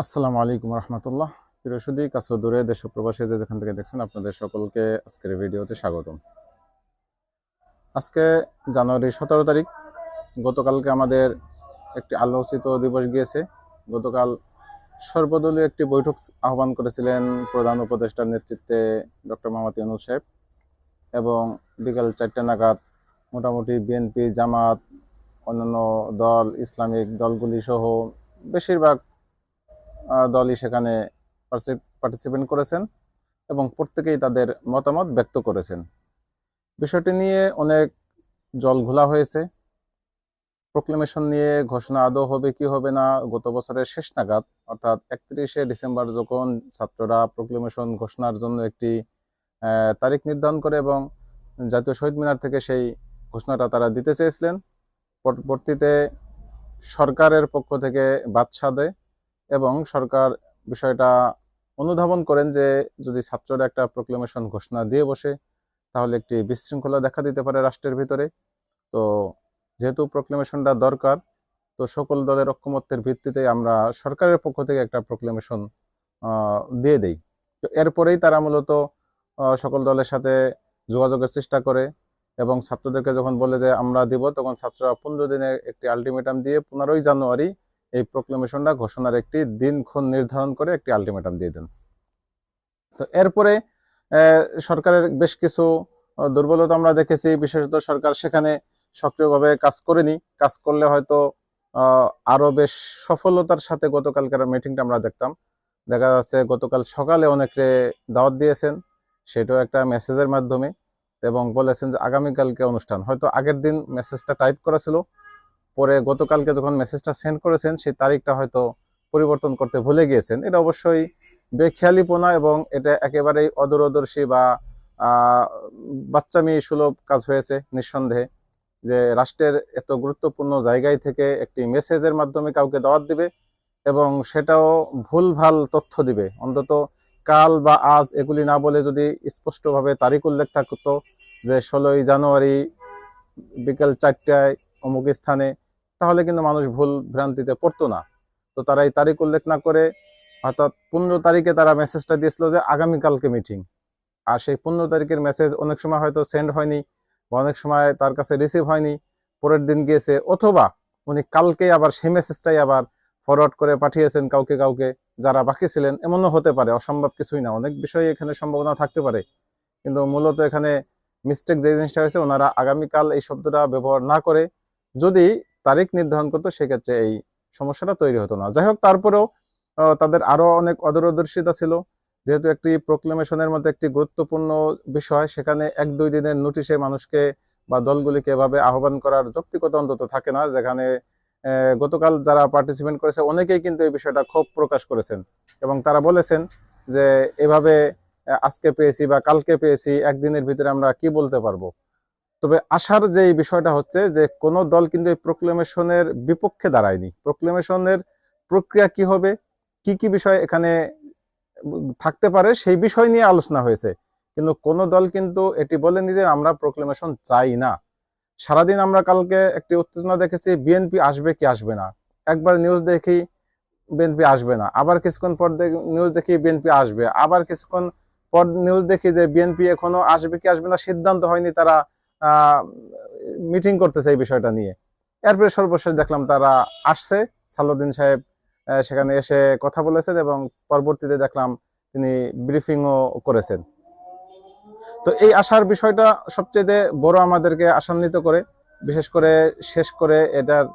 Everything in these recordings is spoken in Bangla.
আসসালামু আলাইকুম রহমতুল্লাহ। প্রিয় সুদী কাছে দূরে দেশ ও প্রবাসী যে যেখান থেকে দেখছেন, আপনাদের সকলকে আজকের ভিডিওতে স্বাগতম। আজকে জানুয়ারি সতেরো তারিখ, গতকালকে আমাদের একটি আলোচিত দিবস গিয়েছে। গতকাল সর্বদলীয় একটি বৈঠক আহ্বান করেছিলেন প্রধান উপদেষ্টার নেতৃত্বে ডক্টর মোহাম্মদ ইউনুস সাহেব এবং বিকাল চারটে নাগাদ মোটামুটি বিএনপি, জামাত, অন্যান্য দল, ইসলামিক দলগুলি সহ বেশিরভাগ দলই সেখানে পার্টিসিপেন্ট করেছেন এবং প্রত্যেকেই তাদের মতামত ব্যক্ত করেছেন। বিষয়টি নিয়ে অনেক জল ঘোলা হয়েছে। প্রোক্লেমেশন নিয়ে ঘোষণা আদৌ হবে কি হবে না, গত বছরের শেষ নাগাদ, অর্থাৎ একত্রিশে ডিসেম্বর যখন ছাত্ররা প্রোক্লেমেশন ঘোষণার জন্য একটি তারিখ নির্ধারণ করে এবং জাতীয় শহীদ মিনার থেকে সেই ঘোষণাটা তারা দিতে চেয়েছিলেন, পরবর্তীতে সরকারের পক্ষ থেকে বাদশা দেয়। এবং সরকার বিষয়টা অনুধাবন করেন যে যদি ছাত্ররা একটা প্রোক্লেমেশন ঘোষণা দিয়ে বসে, তাহলে একটি বিশৃঙ্খলা দেখা দিতে পারে রাষ্ট্রের ভিতরে। তো যেহেতু প্রোক্লেমেশনটা দরকার, তো সকল দলের ঐক্যমত্যের ভিত্তিতে আমরা সরকারের পক্ষ থেকে একটা প্রোক্লেমেশন দিয়ে দেই। তো এরপরেই তারা মূলত সকল দলের সাথে যোগাযোগের চেষ্টা করে এবং ছাত্রদেরকে যখন বলে যে আমরা দিব, তখন ছাত্ররা পনেরো দিনে একটি আলটিমেটাম দিয়ে পনেরোই জানুয়ারি এই প্রোক্লেমেশনটা ঘোষণার একটি দিনক্ষণ নির্ধারণ করে একটি আলটিমেটাম দিয়ে দেন। তো এরপরে সরকারের বেশ কিছু দুর্বলতা আমরা দেখেছি। বিশেষত সরকার সেখানে সক্রিয়ভাবে কাজ করেনি। কাজ করলে হয়তো আরও বেশ সফলতার সাথে গতকালকার মিটিংটা আমরা দেখতাম। দেখা যাচ্ছে গতকাল সকালে অনেকে দাওয়াত দিয়েছেন। সেটাও একটা মেসেজের মাধ্যমে এবং বলেছেন যে আগামীকালকে অনুষ্ঠান। হয়তো আগের দিন মেসেজটা টাইপ করা ছিল। পরে গতকালকে যখন মেসেজটা সেন্ড করেছেন, সেই তারিখটা হয়তো পরিবর্তন করতে ভুলে গিয়েছেন। এটা অবশ্যই বেখেয়ালিপনা এবং এটা একেবারেই অদূরদর্শী বা বাচ্চামি সুলভ কাজ হয়েছে নিঃসন্দেহে যে রাষ্ট্রের এত গুরুত্বপূর্ণ জায়গায় থেকে একটি মেসেজের মাধ্যমে কাউকে দাওয়াত দিবে এবং সেটাও ভুলভাল তথ্য দিবে। অন্তত কাল বা আজ এগুলি না বলে যদি স্পষ্টভাবে তারিখ উল্লেখ থাকতো যে ষোলোই জানুয়ারি বিকেল চারটায় অমুক স্থানে তাহলে কিন্তু মানুষ ভুল ভ্রান্তিতে পড়তো না। তো তারা এই তারিখ উল্লেখ না করে অর্থাৎ পনেরো তারিখে তারা মেসেজটা দিয়েছিল যে আগামীকালকে মিটিং আর সেই পনেরো তারিখের মেসেজ অনেক সময় হয়তো সেন্ড হয়নি বা অনেক সময় তার কাছে রিসিভ হয়নি। পরের দিন গিয়েছে, অথবা উনি কালকে আবার সেই মেসেজটাই আবার ফরওয়ার্ড করে পাঠিয়েছেন কাউকে কাউকে যারা বাকি ছিলেন। এমনও হতে পারে, অসম্ভব কিছুই না। অনেক বিষয়ে এখানে সম্ভাবনা থাকতে পারে। কিন্তু মূলত এখানে মিস্টেক যে জিনিসটা হয়েছে, ওনারা আগামীকাল এই শব্দটা ব্যবহার না করে যদি তারিখ নির্ধারণ করতো, সেক্ষেত্রে এই সমস্যাটা তৈরি হতো না। যাই হোক, তারপরেও তাদের আরও অনেক অদূরদর্শিতা ছিল। যেহেতু একটি প্রোক্লেমেশনের মধ্যে একটি গুরুত্বপূর্ণ বিষয়, সেখানে এক দুই দিনের নোটিশে মানুষকে বা দলগুলিকে এভাবে আহ্বান করার যৌক্তিকতা অন্তত থাকে না, যেখানে গতকাল যারা পার্টিসিপেন্ট করেছে, অনেকেই কিন্তু এই বিষয়টা ক্ষোভ প্রকাশ করেছেন। এবং তারা বলেছেন যে, এভাবে, আজকে পেয়েছি বা কালকে পেয়েছি, একদিনের ভিতরে আমরা কি বলতে পারব? তবে আশার যে বিষয়টা হচ্ছে যে কোন দল কিন্তু এই প্রোক্লেমেশনের বিপক্ষে দাঁড়ায়নি। প্রোক্লেমেশনের প্রক্রিয়া কি হবে? কি কি বিষয় এখানে থাকতে পারে? সেই বিষয় নিয়ে আলোচনা হয়েছে। কিন্তু কোন দল কিন্তু এটি বলেনি যে আমরা প্রোক্লেমেশন চাই না। সারাদিন আমরা কালকে একটি উত্তেজনা দেখেছি, বিএনপি আসবে কি আসবে না। একবার নিউজ দেখি বিএনপি আসবে না। আবার কিছুক্ষণ পর নিউজ দেখি বিএনপি আসবে। আবার কিছুক্ষণ পর নিউজ দেখি যে বিএনপি এখনও আসবে কি আসবে না সিদ্ধান্ত হয়নি তারা। মিটিং করতেছে এই বিষয়টা নিয়ে। এরপরে সর্বশেষ দেখলাম তারা আসছে। সালুদ্দিন সাহেব সেখানে এসে কথা বলেছেন এবং পরবর্তীতে দেখলাম তিনি ব্রিফিংও করেছেন। তো এই আসার বিষয়টা সবচেয়ে বড় আমাদেরকে আশান্বিত করে। বিশেষ করে শেষ করে এটার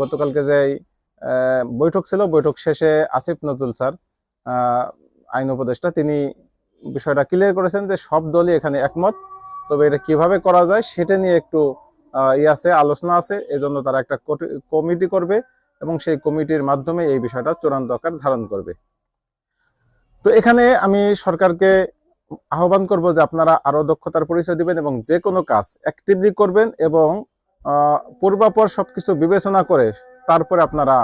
গতকালকে যে বৈঠক ছিল, বৈঠক শেষে আসিফ নজরুল স্যার আইন উপদেষ্টা, তিনি বিষয়টা ক্লিয়ার করেছেন যে সব দলই এখানে একমত। তবে এটা কীভাবে করা যায় সেটা নিয়ে একটু ই আছে, আলোচনা আছে। এজন্য তারা একটা কমিটি করবে এবং সেই কমিটির মাধ্যমে এই বিষয়টা চূড়ান্ত আকার ধারণ করবে। তো এখানে আমি সরকারকে আহ্বান করব যে আপনারা আরও দক্ষতার পরিচয় দিবেন এবং যে কোনো কাজ অ্যাক্টিভলি করবেন এবং পূর্বাপর সবকিছু বিবেচনা করে তারপরে আপনারা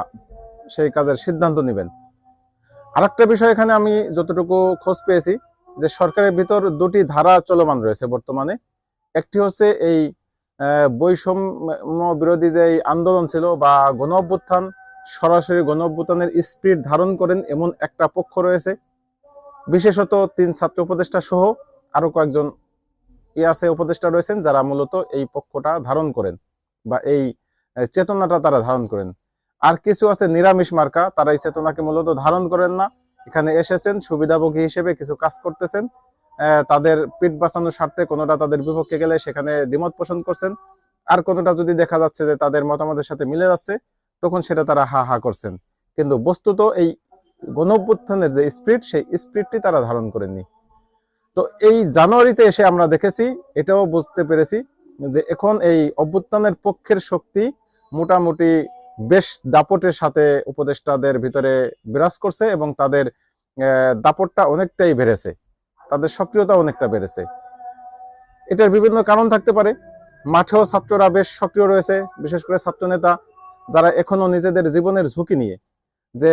সেই কাজের সিদ্ধান্ত নেবেন। আরেকটা বিষয় এখানে আমি যতটুকু খোঁজ পেয়েছি যে সরকারের ভিতর দুটি ধারা চলমান রয়েছে বর্তমানে। একটি হচ্ছে এই বৈষম্য বিরোধী যে আন্দোলন ছিল বা গণ অভ্যুত্থান সরাসরি গণ অভ্যুত্থানের স্পিরিট ধারণ করেন এমন একটা পক্ষ রয়েছে। বিশেষত তিন ছাত্র উপদেষ্টা সহ আরও কয়েকজন ই আছে উপদেষ্টা রয়েছেন যারা মূলত এই পক্ষটা ধারণ করেন বা এই চেতনাটা তারা ধারণ করেন। আর কিছু আছে নিরামিষ মার্কা, তারা এই চেতনাকে মূলত ধারণ করেন না। এখানে এসেছেন সুবিধাভোগী হিসেবে কিছু কাজ করতেছেন। তাদের পিঠ বাঁচানোর স্বার্থে কোনোটা তাদের বিপক্ষে গেলে সেখানে দ্বিমত পোষণ করছেন। আর কোনোটা যদি দেখা যাচ্ছে যে তাদের মতামতের সাথে মিলে যাচ্ছে, তখন সেটা তারা হা হা করছেন। কিন্তু বস্তুত এই গণ অভ্যুত্থানের যে স্পিরিট সেই স্পিরিটটি তারা ধারণ করেননি। তো এই জানুয়ারিতে এসে আমরা দেখেছি, এটাও বুঝতে পেরেছি যে এখন এই অভ্যুত্থানের পক্ষের শক্তি মোটামুটি বেশ দাপটের সাথে উপদেষ্টাদের ভিতরে বিরাজ করছে এবং তাদের দাপটটা অনেকটাই বেড়েছে। তাদের সক্রিয়তা অনেকটা বেড়েছে। এটার বিভিন্ন কারণ থাকতে পারে। মাঠেও ছাত্ররা বেশ সক্রিয় রয়েছে, বিশেষ করে ছাত্র নেতা যারা এখনও নিজেদের জীবনের ঝুঁকি নিয়ে। যে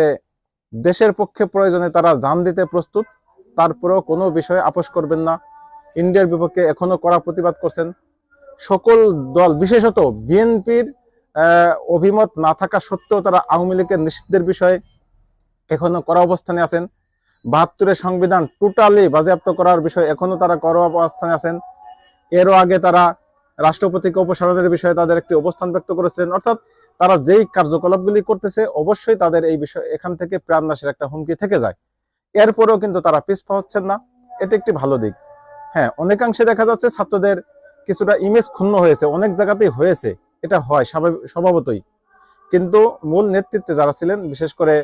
দেশের পক্ষে প্রয়োজনে তারা জান দিতে প্রস্তুত, তারপরেও কোনো বিষয়ে আপোষ করবেন না। ইন্ডিয়ার বিপক্ষে এখনও কড়া প্রতিবাদ করছেন। সকল দল, বিশেষত বিএনপির অভিমত না থাকা সত্ত্বেও তারা আওয়ামী লীগের নিষিদ্ধের বিষয়ে এখনও করা অবস্থানে আছেন। বাহাত্তরের সংবিধান টোটালি বাজেয়াপ্ত করার বিষয়ে এখনও তারা কড়া অবস্থানে আছেন। এরও আগে তারা রাষ্ট্রপতিকে অপসারণের বিষয়ে তাদের একটি অবস্থান ব্যক্ত করেছিলেন। অর্থাৎ তারা যেই কার্যকলাপগুলি করতেছে, অবশ্যই তাদের এই বিষয় এখান থেকে প্রাণনাশের একটা হুমকি থেকে যায়। এরপরেও কিন্তু তারা পিছপা হচ্ছেন না। এটি একটি ভালো দিক। হ্যাঁ অনেকাংশে দেখা যাচ্ছে ছাত্রদের কিছুটা ইমেজ ক্ষুণ্ণ হয়েছে, অনেক জায়গাতেই হয়েছে। এটা হয় স্বভাবতই। কিন্তু মূল নেতৃত্বে যারা ছিলেন, বিশেষ করে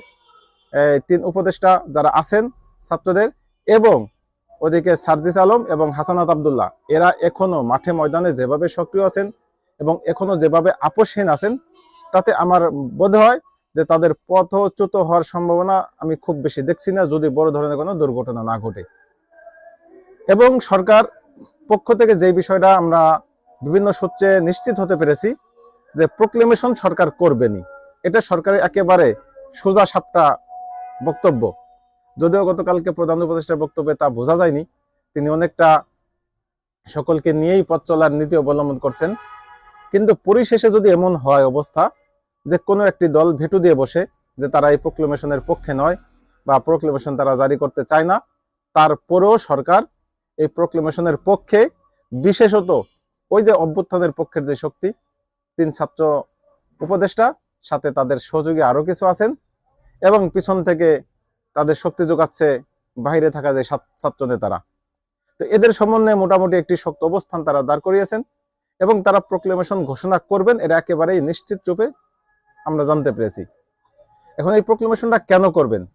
তিন উপদেষ্টা যারা আছেন ছাত্রদের এবং ওদিকে সার্জিস আলম এবং হাসানাত আবদুল্লাহ, এরা এখনও মাঠে ময়দানে যেভাবে সক্রিয় আছেন এবং এখনও যেভাবে আপোষহীন আছেন, তাতে আমার বোধ হয় যে তাদের পথচ্যুত হওয়ার সম্ভাবনা আমি খুব বেশি দেখছি না, যদি বড় ধরনের কোনো দুর্ঘটনা না ঘটে। এবং সরকার পক্ষ থেকে যে বিষয়টা আমরা বিভিন্ন সূত্রে নিশ্চিত হতে পেরেছি যে প্রোক্লেমেশন সরকার করবেনি এটা সরকারের একেবারে সোজা সাপটা বক্তব্য। যদিও গতকালকে প্রধান উপদেষ্টার বক্তব্যে তা বোঝা যায়নি, তিনি অনেকটা সকলকে নিয়েই পথ চলার নীতি অবলম্বন করছেন। কিন্তু পরিশেষে যদি এমন হয় অবস্থা যে কোনো একটি দল ভেটু দিয়ে বসে যে তারা এই প্রোক্লেমেশনের পক্ষে নয় বা প্রোক্লেমেশন তারা জারি করতে চায় না, তারপরেও সরকার এই প্রোক্লেমেশনের পক্ষে বিশেষত ওই যে অভ্যুত্থানের পক্ষের যে শক্তি তিন ছাত্র উপদেষ্টা, সাথে তাদের সহযোগী আরও কিছু আছেন এবং পিছন থেকে তাদের শক্তি যোগাচ্ছে বাইরে থাকা যে ছাত- ছাত্র নেতারা। তো এদের সমন্বয়ে মোটামুটি একটি শক্ত অবস্থান তারা দাঁড় করিয়েছেন এবং তারা প্রোক্লেমেশন ঘোষণা করবেন, এটা একেবারেই নিশ্চিত রূপে আমরা জানতে পেরেছি। এখন এই প্রোক্লেমেশনটা কেন করবেন?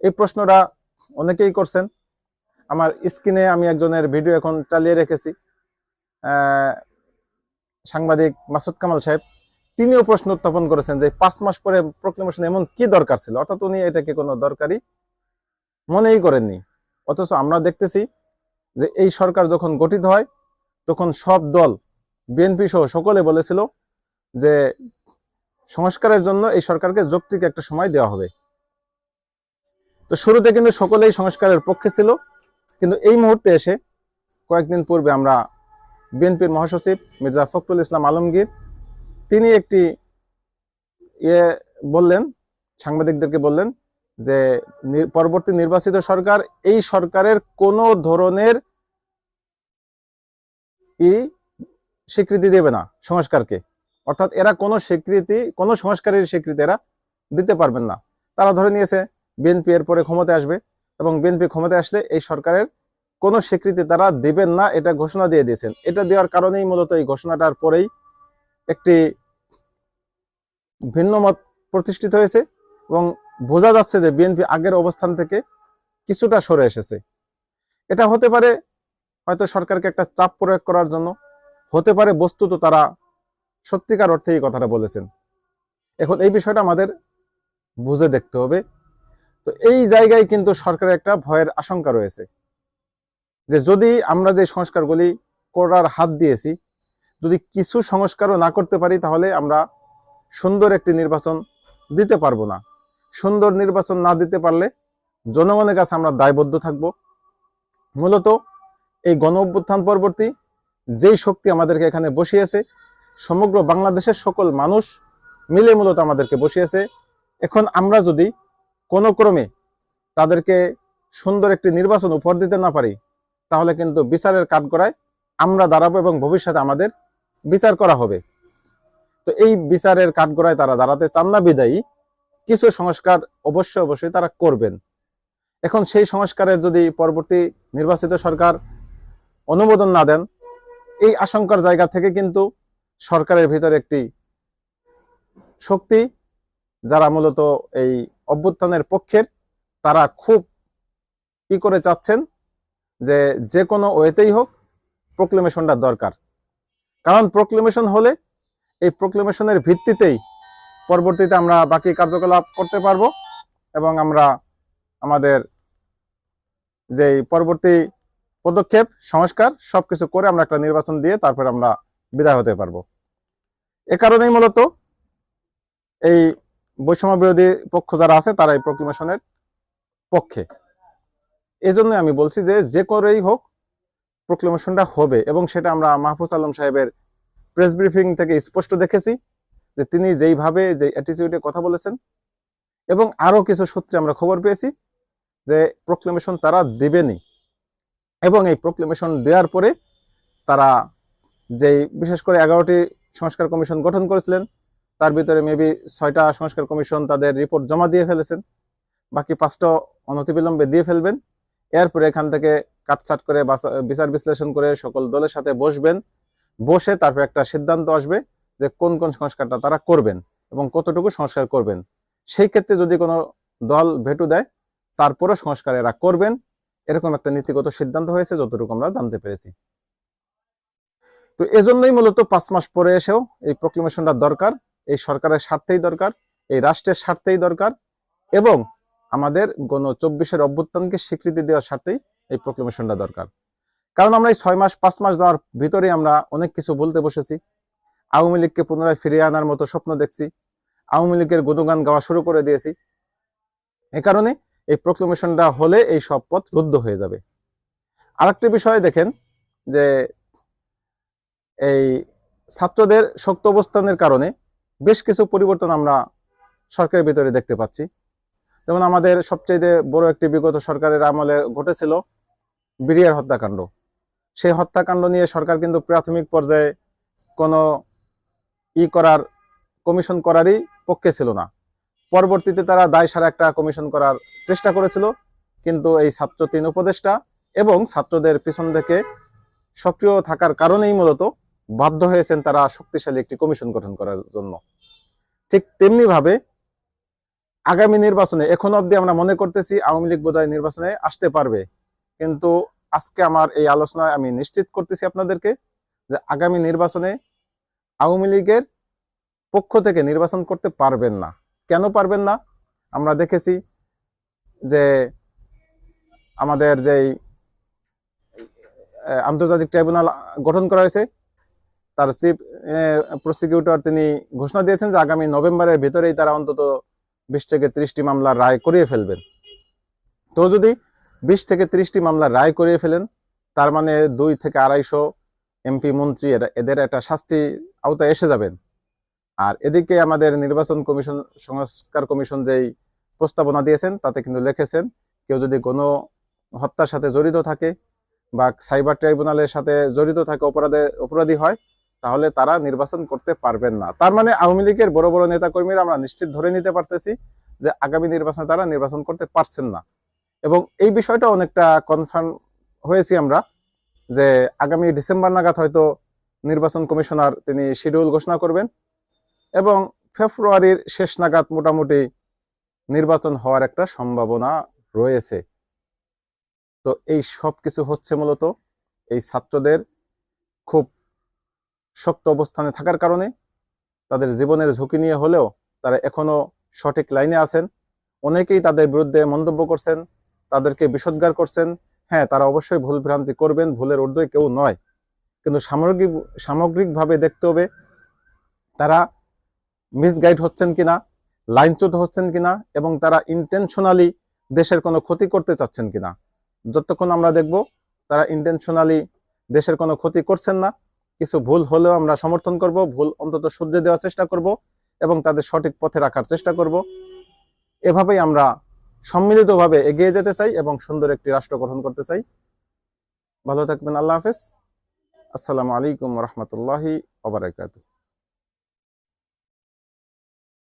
এই প্রশ্নটা অনেকেই করছেন। আমার স্ক্রিনে আমি একজনের ভিডিও এখন চালিয়ে রেখেছি। সাংবাদিক মাসুদ কামাল সাহেব, তিনিও প্রশ্ন উত্থাপন করেছেন যে পাঁচ মাস পরে প্রোক্লেমেশন এমন কি দরকার ছিল? অর্থাৎ উনি এটাকে কোনো দরকারি মনেই করেননি। অথচ আমরা দেখতেছি যে এই সরকার যখন গঠিত হয়, তখন সব দল বিএনপি সহ সকলে বলেছিল যে সংস্কারের জন্য এই সরকারকে যৌক্তিক একটা সময় দেওয়া হবে। তো শুরুতে কিন্তু সকলেই সংস্কারের পক্ষে ছিল, কিন্তু এই মুহূর্তে এসে কয়েকদিন পূর্বে আমরা বিএনপির মহাসচিব মির্জা ফখরুল ইসলাম আলমগীর, তিনি একটি ইয়ে বললেন, সাংবাদিকদেরকে বললেন যে পরবর্তী নির্বাচিত সরকার এই সরকারের কোনো ধরনের ই স্বীকৃতি দেবে না সংস্কারকে। অর্থাৎ এরা কোনো স্বীকৃতি, কোনো সংস্কারের স্বীকৃতি এরা দিতে পারবেন না। তারা ধরে নিয়েছে, বিএনপি এর পরে ক্ষমতায় আসবে এবং বিএনপি ক্ষমতায় আসলে এই সরকারের কোনো স্বীকৃতি তারা দিবেন না, এটা ঘোষণা দিয়ে দিয়েছেন। এটা দেওয়ার কারণেই মূলত এই ঘোষণাটার পরেই একটি ভিন্ন মত প্রতিষ্ঠিত হয়েছে এবং বোঝা যাচ্ছে যে বিএনপি আগের অবস্থান থেকে কিছুটা সরে এসেছে। এটা হতে পারে হয়তো সরকারকে একটা চাপ প্রয়োগ করার জন্য, হতে পারে বস্তুত তারা সত্যিকার অর্থে এই কথাটা বলেছেন। এখন এই বিষয়টা আমাদের বুঝে দেখতে হবে। তো এই জায়গায় কিন্তু সরকারের একটা ভয়ের আশঙ্কা রয়েছে। যে যদি আমরা যে সংস্কারগুলি করার হাত দিয়েছি, যদি কিছু সংস্কারও না করতে পারি, তাহলে আমরা সুন্দর একটি নির্বাচন দিতে পারব না। সুন্দর নির্বাচন না দিতে পারলে জনগণের কাছে আমরা দায়বদ্ধ থাকব। মূলত এই গণ অভ্যুত্থান পরবর্তী যেই শক্তি আমাদেরকে এখানে বসিয়েছে, সমগ্র বাংলাদেশের সকল মানুষ মিলে মূলত আমাদেরকে বসিয়েছে। এখন আমরা যদি কোনো ক্রমে তাদেরকে সুন্দর একটি নির্বাচন উপহার দিতে না পারি তাহলে কিন্তু বিচারের কাঠগড়ায় আমরা দাঁড়াবো এবং ভবিষ্যতে আমাদের বিচার করা হবে। তো এই বিচারের কাঠগড়ায় তারা দাঁড়াতে চান না বিদায়ী, কিছু সংস্কার অবশ্যই অবশ্যই তারা করবেন। এখন সেই সংস্কারের যদি পরবর্তী নির্বাচিত সরকার অনুমোদন না দেন, এই আশঙ্কার জায়গা থেকে কিন্তু সরকারের ভিতরে একটি শক্তি, যারা মূলত এই অভ্যুত্থানের পক্ষের, তারা খুব কি করে চাচ্ছেন যে যে কোনো ওয়েতেই হোক প্রোক্লেমেশনটা দরকার। কারণ প্রোক্লেমেশন হলে এই প্রোক্লেমেশনের ভিত্তিতেই পরবর্তীতে আমরা বাকি কার্যকলাপ করতে পারব এবং আমরা আমাদের যে পরবর্তী পদক্ষেপ, সংস্কার, সবকিছু করে আমরা একটা নির্বাচন দিয়ে তারপর আমরা বিদায় হতে পারব। এ কারণেই মূলত এই বৈষম্য বিরোধী পক্ষ যারা আছে তারা এই প্রোক্লেমেশনের পক্ষে। এই জন্য আমি বলছি যে যে করেই হোক প্রোক্লেমেশনটা হবে এবং সেটা আমরা মাহফুজ আলম সাহেবের প্রেস ব্রিফিং থেকে স্পষ্ট দেখেছি যে তিনি যেইভাবে যে অ্যাটিটিউডে কথা বলেছেন এবং আরও কিছু সূত্রে আমরা খবর পেয়েছি যে প্রোক্লেমেশন তারা দেবেনি এবং এই প্রোক্লেমেশন দেওয়ার পরে তারা যেই বিশেষ করে এগারোটি সংস্কার কমিশন গঠন করেছিলেন, তার ভিতরে মেবি ছয়টা সংস্কার কমিশন তাদের রিপোর্ট জমা দিয়ে ফেলেছেন, বাকি পাঁচটা অনতিবিলম্বে দিয়ে ফেলবেন। এরপরে এখান থেকে কাটছাট করে বিচার বিশ্লেষণ করে সকল দলের সাথে বসবেন। বসে তারপর একটা সিদ্ধান্ত আসবে যে কোন কোন সংস্কারটা তারা করবেন এবং কতটুকু সংস্কার করবেন। সেই ক্ষেত্রে যদি কোনো দল ভেটু দেয় তারপরে সংস্কার এরা করবেন। এরকম একটা নীতিগত সিদ্ধান্ত হয়েছে, যতটুকু আমরা জানতে পেরেছি। তো এজন্যই মূলত পাঁচ মাস পরে এসেও এই প্রক্লেমেশনটা দরকার, এই সরকারের স্বার্থেই দরকার, এই রাষ্ট্রের স্বার্থেই দরকার এবং আমাদের গণ চব্বিশের অভ্যুত্থানকে স্বীকৃতি দেওয়ার স্বার্থেই এই প্রক্লেমেশনটা দরকার। কারণ আমরা এই ছয় মাস, পাঁচ মাস যাওয়ার ভিতরে আমরা অনেক কিছু বলতে বসেছি। আওয়ামী লীগকে পুনরায় ফিরিয়ে আনার মতো স্বপ্ন দেখছি। আওয়ামী লীগের গুণগান গাওয়া শুরু করে দিয়েছি। এ কারণে এই প্রক্লেমেশনটা হলে এই সব পথ রুদ্ধ হয়ে যাবে। আরেকটি বিষয় দেখেন যে এই ছাত্রদের শক্ত অবস্থানের কারণে বেশ কিছু পরিবর্তন আমরা সরকারের ভিতরে দেখতে পাচ্ছি। যেমন আমাদের সবচেয়ে বড় একটি বিগত সরকারের আমলে ঘটেছিল বিরিয়ার হত্যাকাণ্ড। সেই হত্যাকাণ্ড নিয়ে সরকার কিন্তু প্রাথমিক পর্যায়ে কোনো ই করার, কমিশন করারই পক্ষে ছিল না। পরবর্তীতে তারা দায় সারা একটা কমিশন করার চেষ্টা করেছিল, কিন্তু এই ছাত্র তিন উপদেষ্টা এবং ছাত্রদের পিছন থেকে সক্রিয় থাকার কারণেই মূলত বাধ্য হয়েছেন তারা শক্তিশালী একটি কমিশন গঠন করার জন্য। ঠিক তেমনি ভাবে আগামী নির্বাচনে, এখন অবধি আমরা মনে করতেছি আওয়ামী লীগ বোধহয় নির্বাচনে আসতে পারবে। কিন্তু আজকে আমার এই আলোচনায় আমি নিশ্চিত করতেছি আপনাদেরকে যে আগামী নির্বাচনে আওয়ামী লীগের পক্ষ থেকে নির্বাচন করতে পারবেন না। কেন পারবেন না? আমরা দেখেছি যে আমাদের যেই আন্তর্জাতিক ট্রাইব্যুনাল গঠন করা হয়েছে, তার চিফ প্রসিকিউটর তিনি ঘোষণা দিয়েছেন যে আগামী নভেম্বরের ভিতরেই তারা অন্তত বিশ থেকে ত্রিশটি মামলার রায় করিয়ে ফেলবেন। তো যদি বিশ থেকে ত্রিশটি মামলার রায় করিয়ে ফেলেন, তার মানে দুই থেকে আড়াইশো এমপি, মন্ত্রী এদের একটা শাস্তি আওতায় এসে যাবেন। আর এদিকে আমাদের নির্বাচন কমিশন, সংস্কার কমিশন যেই প্রস্তাবনা দিয়েছেন, তাতে কিন্তু লিখেছেন, কেউ যদি কোনো হত্যার সাথে জড়িত থাকে বা সাইবার ট্রাইব্যুনালের সাথে জড়িত থাকে, অপরাধে অপরাধী হয় তাহলে তারা নির্বাচন করতে পারবেন না। তার মানে আওয়ামী লীগের বড় বড় নেতা কর্মীরা আমরা নিশ্চিত ধরে নিতে পারতেছি যে আগামী নির্বাচনে তারা নির্বাচন করতে পারছেন না। এবং এই বিষয়টা অনেকটা কনফার্ম হয়েছি আমরা যে আগামী ডিসেম্বর নাগাদ হয়তো নির্বাচন কমিশনার তিনি শিডিউল ঘোষণা করবেন এবং ফেব্রুয়ারির শেষ নাগাদ মোটামুটি নির্বাচন হওয়ার একটা সম্ভাবনা রয়েছে। তো এই সব কিছু হচ্ছে মূলত এই ছাত্রদের খুব শক্ত অবস্থানে থাকার কারণে তাদের জীবনের ঝুঁকি নিয়ে হলেও তারা এখনও সঠিক লাইনে আছেন। অনেকেই তাদের বিরুদ্ধে মন্তব্য করছেন, তাদেরকে বিষোদ্গার করছেন। হ্যাঁ তারা অবশ্যই ভুল ভ্রান্তি করবেন, ভুলের ঊর্ধ্বে কেউ নয়। কিন্তু সামগ্রিক, সামগ্রিকভাবে দেখতে হবে তারা মিসগাইড হচ্ছেন কিনা, লাইনচ্যুত হচ্ছেন কিনা এবং তারা ইন্টেনশনালি দেশের কোনো ক্ষতি করতে চাচ্ছেন কিনা। যতক্ষণ আমরা দেখব তারা ইন্টেনশনালি দেশের কোনো ক্ষতি করছেন না। কিছু ভুল হলেও আমরা সমর্থন করব, ভুল অন্তত শুদ্ধে দেওয়ার চেষ্টা করব এবং তাদের সঠিক পথে রাখার চেষ্টা করব। এভাবেই আমরা সম্মিলিতভাবে এগিয়ে যেতে চাই এবং সুন্দর একটি রাষ্ট্র গঠন করতে চাই। ভালো থাকবেন, আল্লাহ হাফেজ। আসসালামু আলাইকুম রহমতুল্লাহি ওবরাকাতুহ